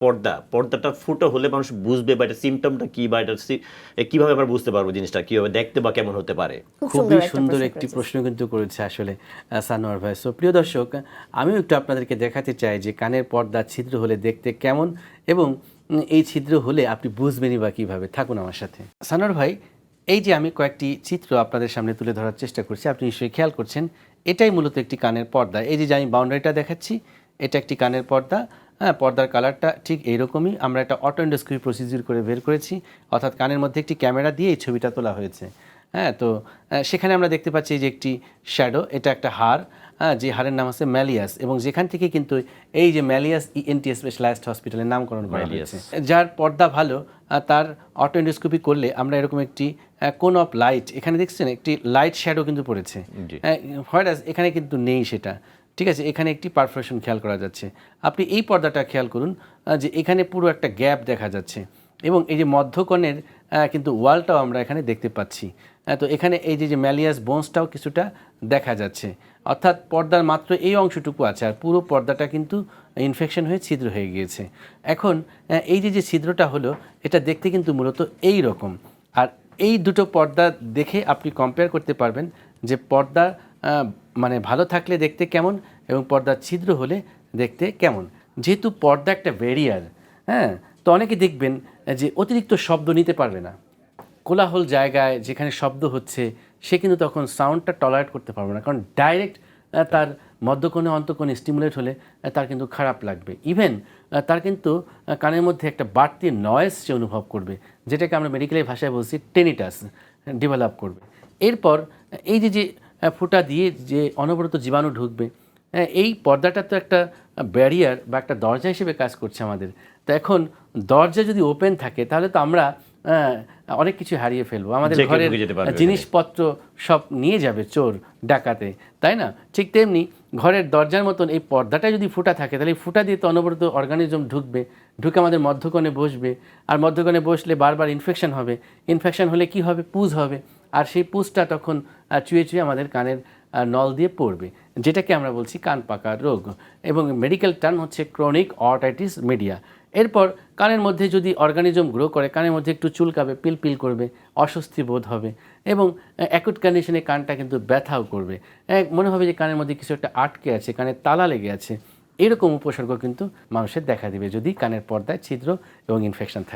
পর্দা পর্দাটা ফুটো হলে মানুষ বুঝবে বা এটা সিমটমটা কি বা এটা কীভাবে আমরা বুঝতে পারব জিনিসটা কীভাবে দেখতে বা কেমন হতে পারে? খুব খুবই সুন্দর একটি প্রশ্ন কিন্তু করেছে আসলে সানোয়ার ভাই। সো প্রিয় দর্শক আমিও একটু আপনাদেরকে দেখাতে চাই যে কানের পর্দা ছিদ্র হলে দেখতে কেমন এবং এই ছিদ্র হলে আপনি বুঝবেনই বা কীভাবে। থাকুন আমার সাথে। সানোয়ার ভাই এই যে আমি কয়েকটি চিত্র আপনাদের সামনে তুলে ধরার চেষ্টা করছি আপনি নিশ্চয়ই খেয়াল করছেন এটাই মূলত একটি কানের পর্দা। এই যে যে আমি বাউন্ডারিটা দেখাচ্ছি এটা একটি কানের পর্দা। হ্যাঁ পর্দার কালারটা ঠিক এইরকমই। আমরা একটা অটো ইন্ডোস্কোপি প্রসিডিউর করে বের করেছি। অর্থাৎ কানের মধ্যে একটি ক্যামেরা দিয়ে এই ছবিটা তোলা হয়েছে। হ্যাঁ তো সেখানে আমরা দেখতে পাচ্ছি যে একটি শ্যাডো এটা একটা হার হ্যাঁ যে হারের নাম আছে ম্যালিয়াস এবং যেখান থেকে কিন্তু এই যে ম্যালিয়াস ইএনটি স্পেশালাইজড হসপিটালের নামকরণ করা। হয়েছে। যার পর্দা ভালো তার অটো এন্ডোস্কোপি করলে আমরা এরকম একটি কোন অফ লাইট এখানে দেখছেন একটি লাইট শ্যাডো কিন্তু পড়েছে। হোয়ারাস এখানে কিন্তু নেই সেটা। ঠিক আছে, এখানে একটি পারফরেশন খেয়াল করা যাচ্ছে। আপনি এই পর্দাটা খেয়াল করুন যে এখানে পুরো একটা গ্যাপ দেখা যাচ্ছে এবং এই যে মধ্যকোণের কিন্তু ওয়ালটাও আমরা এখানে দেখতে পাচ্ছি। তো এখানে এই যে যে ম্যালিয়াস বোনসটাও কিছুটা দেখা যাচ্ছে। অর্থাৎ পর্দার মাত্র এই অংশটুকু আছে আর পুরো পর্দাটা কিন্তু ইনফেকশন হয়ে ছিদ্র হয়ে গিয়েছে। এখন এই যে যে ছিদ্রটা হলো, এটা দেখতে কিন্তু মূলত এই রকম। আর এই দুটো পর্দা দেখে আপনি কম্পেয়ার করতে পারবেন যে পর্দা মানে ভালো থাকলে দেখতে কেমন এবং পর্দার ছিদ্র হলে দেখতে কেমন? যেহেতু পর্দা একটা ব্যারিয়ার হ্যাঁ? তো অনেকে দেখবেন যে অতিরিক্ত শব্দ নিতে পারবে না। কোলাহল জায়গায় যেখানে শব্দ হচ্ছে, সে কিন্তু তখন সাউন্ডটা টলারেট করতে পারবে না। কারণ ডাইরেক্ট তার মধ্যকোণে, অন্তকোণে স্টিমুলেট হলে তার কিন্তু খারাপ লাগবে। ইভেন তার কিন্তু কানের মধ্যে একটা বাড়তি নয়েজ সে অনুভব করবে, যেটাকে আমরা মেডিকেলের ভাষায় বলছি টেনিটাস ডেভেলপ করবে। এরপর, এই যে যে ফুটা দিয়ে যে অনবরত জীবাণু ঢুকবে। হ্যাঁ, এই পর্দাটা তো একটা ব্যারিয়ার বা একটা দরজা হিসেবে কাজ করছে আমাদের। তো এখন দরজা যদি ওপেন থাকে তাহলে তো আমরা অনেক কিছু হারিয়ে ফেলব। আমাদের ঘরের জিনিসপত্র সব নিয়ে যাবে চোর ডাকাতে তাই না? ঠিক তেমনি ঘরের দরজার মতন এই পর্দাটা যদি ফুটা থাকে তাহলে এই ফুটা দিয়ে তো অনবরত অর্গানিজম ঢুকবে। ঢুকে আমাদের মধ্যকণে বসবে। আর মধ্যকোণে বসলে বারবার ইনফেকশন হবে। ইনফেকশন হলে কি হবে? পুজ হবে। আর সেই পুজটা তখন চুয়ে চুয়ে আমাদের কানের নল দিয়ে পড়বে, যেটাকে আমরা বলছি কান পাকা রোগ। এবং মেডিকেল টার্ম হচ্ছে ক্রনিক অর্টাইটিস মিডিয়া এরপর কানের মধ্যে যদি অর্গানিজম গ্রো করে, কানের মধ্যে একটু চুলকাবে পিল পিল করবে, অস্বস্তি বোধ হবে এবং অ্যাকুট কন্ডিশনে কানটা কিন্তু ব্যথাও করবে। মনে হবে যে কানের মধ্যে কিছু একটা আটকে আছে, কানের তালা লেগে আছে। এরকম উপসর্গ কিন্তু মানুষের দেখা দিবে যদি কানের পর্দায় ছিদ্র এবং ইনফেকশন থাকে।